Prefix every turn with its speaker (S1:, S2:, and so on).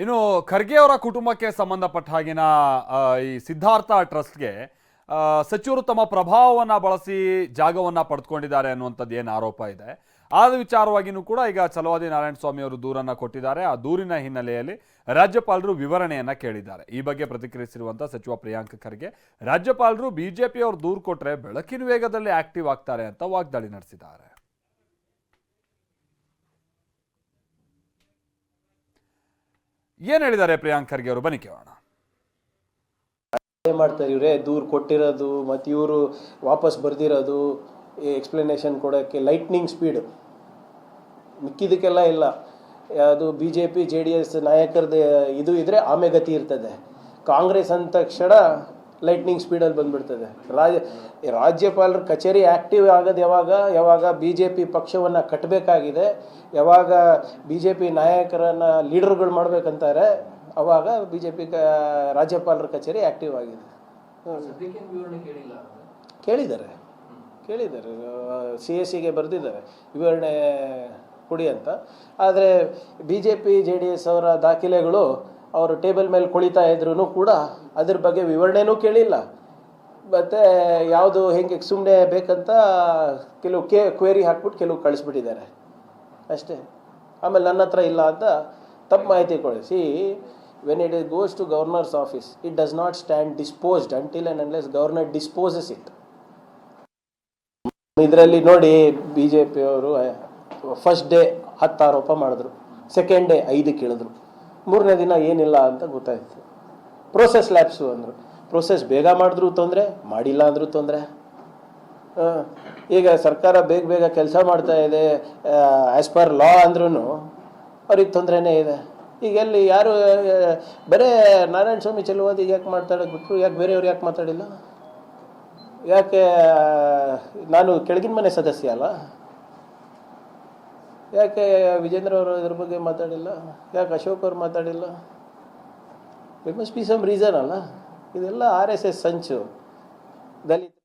S1: ಇನ್ನು ಖರ್ಗೆ ಅವರ ಕುಟುಂಬಕ್ಕೆ ಸಂಬಂಧಪಟ್ಟ ಹಾಗಿನ ಈ ಸಿದ್ಧಾರ್ಥ ಟ್ರಸ್ಟ್ಗೆ ಸಚಿವರು ತಮ್ಮ ಪ್ರಭಾವವನ್ನು ಬಳಸಿ ಜಾಗವನ್ನು ಪಡೆದುಕೊಂಡಿದ್ದಾರೆ ಅನ್ನುವಂಥದ್ದು ಏನು ಆರೋಪ ಇದೆ. ಆ ವಿಚಾರವಾಗಿಯೂ ಕೂಡ ಈಗ ಚಲವಾದಿ ನಾರಾಯಣ ಸ್ವಾಮಿ ಅವರು ದೂರನ್ನು ಕೊಟ್ಟಿದ್ದಾರೆ. ಆ ದೂರಿನ ಹಿನ್ನೆಲೆಯಲ್ಲಿ ರಾಜ್ಯಪಾಲರು ವಿವರಣೆಯನ್ನು ಕೇಳಿದ್ದಾರೆ. ಈ ಬಗ್ಗೆ ಪ್ರತಿಕ್ರಿಯಿಸಿರುವಂಥ ಸಚಿವ ಪ್ರಿಯಾಂಕ್ ಖರ್ಗೆ, ರಾಜ್ಯಪಾಲರು ಬಿಜೆಪಿ ಅವರು ದೂರು ಕೊಟ್ಟರೆ ಬೆಳಕಿನ ವೇಗದಲ್ಲಿ ಆಕ್ಟಿವ್ ಆಗ್ತಾರೆ ಅಂತ ವಾಗ್ದಾಳಿ ನಡೆಸಿದ್ದಾರೆ. ಏನು ಹೇಳಿದ್ದಾರೆ ಪ್ರಿಯಾಂಕ್ ಖರ್ಗೆ ಅವರು? ಬನ್ನಿ ಕೇಳೋಣ.
S2: ಮಾಡ್ತಾರೆ ಇವರೇ, ದೂರು ಕೊಟ್ಟಿರೋದು ಮತ್ತು ಇವರು ವಾಪಸ್ ಬರ್ದಿರೋದು ಎಕ್ಸ್ಪ್ಲನೇಷನ್ ಕೊಡೋಕ್ಕೆ ಲೈಟ್ನಿಂಗ್ ಸ್ಪೀಡ್ ಮಿಕ್ಕಿದಕ್ಕೆಲ್ಲ ಇಲ್ಲ. ಅದು B J P J D S ನಾಯಕರದ್ದು ಇದು ಇದ್ರೆ ಆಮೆಗತಿ ಗತಿ ಇರ್ತದೆ. ಕಾಂಗ್ರೆಸ್ ಅಂದ ತಕ್ಷಣ ಲೈಟ್ನಿಂಗ್ ಸ್ಪೀಡಲ್ಲಿ ಬಂದ್ಬಿಡ್ತದೆ. ರಾಜ ರಾಜ್ಯಪಾಲರ ಕಚೇರಿ ಆ್ಯಕ್ಟಿವ್ ಆಗೋದು ಯಾವಾಗ ಯಾವಾಗ ಬಿ ಜೆ ಪಿ ಪಕ್ಷವನ್ನು ಕಟ್ಟಬೇಕಾಗಿದೆ ಯಾವಾಗ ಬಿ ಜೆ ಪಿ ನಾಯಕರನ್ನು ಲೀಡರ್ಗಳು ಮಾಡಬೇಕಂತಾರೆ ಅವಾಗ ಬಿ ಜೆ ಪಿ ರಾಜ್ಯಪಾಲರ ಕಚೇರಿ ಆ್ಯಕ್ಟಿವ್ ಆಗಿದೆ. ಕೇಳಿದ್ದಾರೆ. ಕೇಳಿದ್ದಾರೆ. ಸಿ ಎಸ್ ಸಿಗೆ ಬರೆದಿದ್ದಾರೆ. ವಿವರಣೆ ಕೊಡಿ ಅಂತ. ಆದರೆ B J P J D S ಅವರ ದಾಖಲೆಗಳು ಅವರು ಟೇಬಲ್ ಮೇಲೆ ಕುಳಿತಾ ಇದ್ರೂ ಕೂಡ ಅದ್ರ ಬಗ್ಗೆ ವಿವರಣೆನೂ ಕೇಳಿಲ್ಲ. ಮತ್ತು ಯಾವುದು ಹೆಂಗೆ ಸುಮ್ಮನೆ ಬೇಕಂತ ಕೆಲವು ಕೇ ಕ್ವೇರಿ ಹಾಕ್ಬಿಟ್ಟು ಕೆಲವು ಕಳಿಸ್ಬಿಟ್ಟಿದ್ದಾರೆ. ಅಷ್ಟೇ. ಆಮೇಲೆ ನನ್ನ ಹತ್ರ ಇಲ್ಲ ಅಂತ ತಪ್ಪು ಮಾಹಿತಿ ಕೊಡಿಸಿ when it is goes to governor's office it does not stand disposed until and unless governor disposes it ಇದರಲ್ಲಿ ನೋಡಿ ಬಿ ಜೆ ಪಿಯವರು ಫಸ್ಟ್ ಡೇ ಹತ್ತು ಆರೋಪ ಮಾಡಿದ್ರು ಸೆಕೆಂಡ್ ಡೇ ಐದು ಇಳಿದ್ರು ಮೂರನೇ ದಿನ ಏನಿಲ್ಲ ಅಂತ ಗೊತ್ತಾಯ್ತು. ಪ್ರೋಸೆಸ್ ಲ್ಯಾಬ್ಸು ಅಂದರು. ಪ್ರೋಸೆಸ್ ಬೇಗ ಮಾಡಿದ್ರೂ ತೊಂದರೆ, ಮಾಡಿಲ್ಲ ಅಂದರೂ ತೊಂದರೆ. ಈಗ ಸರ್ಕಾರ ಬೇಗ ಬೇಗ ಕೆಲಸ ಮಾಡ್ತಾ ಇದೆ ಆ್ಯಸ್ ಪರ್ ಲಾ ಅಂದ್ರೂ ಅವ್ರಿಗೆ ತೊಂದರೆನೇ ಇದೆ. ಈಗ ಎಲ್ಲಿ ಯಾರು ಬರೇ ನಾರಾಯಣ ಸ್ವಾಮಿ ಚೆಲುವಾದಿಗೆ ಯಾಕೆ ಮಾತಾಡೋದು ಬಿಟ್ಟರು ಯಾಕೆ ಬೇರೆಯವ್ರು ಯಾಕೆ ಮಾತಾಡಿಲ್ಲ? ಯಾಕೆ ನಾನು ಕೆಳಗಿನ ಮನೆ ಸದಸ್ಯ ಅಲ್ಲ? ಯಾಕೆ ವಿಜೇಂದ್ರ ಅವರು ಇದ್ರ ಬಗ್ಗೆ ಮಾತಾಡಿಲ್ಲ? ಯಾಕೆ ಅಶೋಕ್ ಅವ್ರು ಮಾತಾಡಿಲ್ಲ? It must be some reason ಅಲ್ಲ? ಇದೆಲ್ಲ ಆರ್ ಎಸ್ ಎಸ್ ಸಂಚು. ದಲಿತ